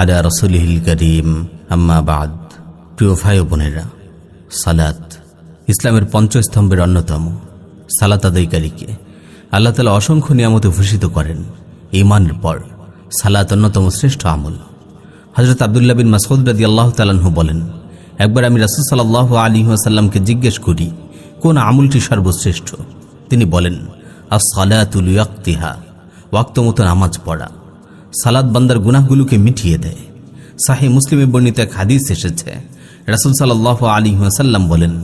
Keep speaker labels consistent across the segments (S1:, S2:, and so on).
S1: আলা প্রিয় ভাই বোনেরা, সালাত ইসলামের পঞ্চস্তম্ভের অন্যতম সালাত আদায়কারীকে আল্লাহ তালা অসংখ্য নিয়ামতে ভূষিত করেন ইমানের পর সালাত অন্যতম শ্রেষ্ঠ আমল। হজরত আবদুল্লাহ বিন মাসউদ রাদি আল্লাহ তালাহু বলেন, একবার আমি রাসুল সাল্লাহ আলী আসাল্লামকে জিজ্ঞেস করি, কোন আমলটি সর্বশ্রেষ্ঠ? তিনি বলেন আর ইয়াক্তিহা ওয়াক্ত মতো নামাজ পড়া। সালাদ বান্দার গুনাহগুলোকে মিটিয়ে দেয়। সাহে মুসলিমে বর্ণিত এক হাদিস এসেছে। রাসুল সাল আলী সাল্লাম বলেন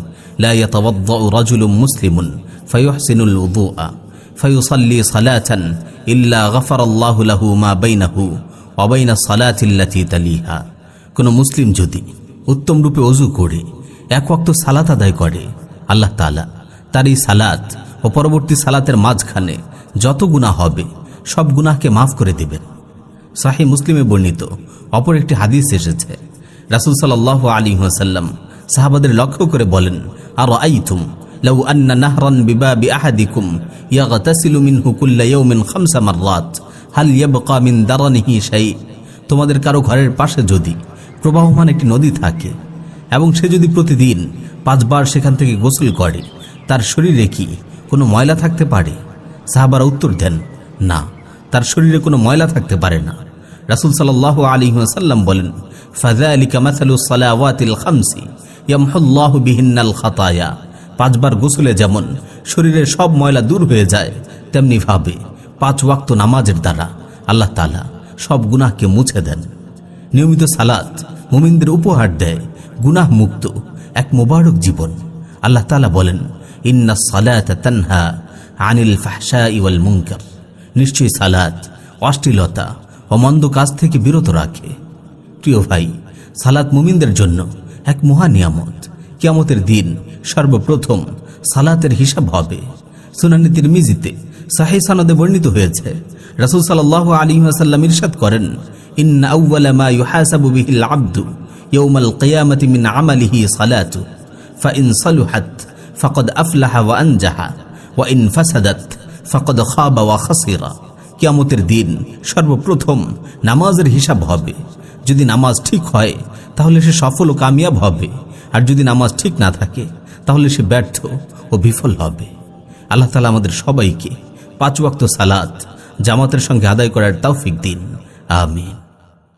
S1: মুসলিমুন ফয়ুহসিনুল উদুআ ইল্লা লাহু মা বাইনাহু অবাইনা সালাতিল্লাতি তালিহা। কোনো মুসলিম যদি উত্তম রূপে অজু করে, এক অক্ত সালাত আদায় করে, আল্লাহ তালা তার এই সালাত ও পরবর্তী সালাতের মাঝখানে যত গুণা হবে, সব গুনাহকে মাফ করে দেবেন। সাহি মুসলিমে বর্ণিত অপর একটি হাদিস এসেছে রাসুল সাল্লাহ আলী সাল্লাম সাহাবাদের লক্ষ্য করে বলেন আর আইতুম لو أن نهرا بباب أحدكم يغتسل منه كل يوم خمس مرات هل يبقى من درنه شيء তোমাদের কারো ঘরের পাশে যদি প্রবাহমান একটি নদী থাকে এবং সে যদি প্রতিদিন পাঁচবার সেখান থেকে গোসল করে তার শরীরে কি কোনো ময়লা থাকতে পারে সাহাবারা উত্তর দেন না তার শরীরে কোনো ময়লা থাকতে পারে না রাসুল সাল্লাহ আলী সাল্লাম বলেন ফাজা আলী খাতায়া। পাঁচবার গোসলে যেমন শরীরের সব ময়লা দূর হয়ে যায় তেমনি ভাবে পাঁচ ওয়াক্ত নামাজের দ্বারা আল্লাহ তালা সব গুনাহকে মুছে দেন। নিয়মিত সালাত মুমিনদের উপহার দেয়, গুনাহ মুক্ত এক মোবারক জীবন। আল্লাহ তালা বলেন, ইন্না সালাত তানহা আনিল ফাহশা ইওয়াল নিশ্চয়ই সালাত অশ্লীলতা ও মন্দ কাজ থেকে বিরত রাখে। প্রিয় ভাই, সালাত মুমিনদের জন্য এক মহা নিয়ামত। কিয়ামতের দিন সর্বপ্রথম সালাতের হিসাব হবে। সুনানি তিরমিজিতে সাহি সানদে বর্ণিত হয়েছে, রাসূল সাল্লাল্লাহু আলাইহি ওয়াসাল্লাম ইরশাদ করেন, ইন্না আউওয়ালা মা ইউহাসাবু বিহিল আবদু ইয়াউমাল কিয়ামাতি মিন আমালিহি সালাতু। আফলাহা ওয়া আনজাহা, ওয়া ইন ফাসাদাত ফাকাদ খাবা ওয়া খাসিরা। কিয়ামতের দিন সর্বপ্রথম নামাজের হিসাব হবে। যদি নামাজ ঠিক হয়, তাহলে সে সফল ও কামিয়াব হবে। আর যদি নামাজ ঠিক না থাকে, তাহলে সে ব্যর্থ ও বিফল হবে। আল্লাহ তালা আমাদের সবাইকে পাঁচ ওয়াক্ত সালাত জামাতের সঙ্গে আদায় করার তৌফিক দিন। আমিন।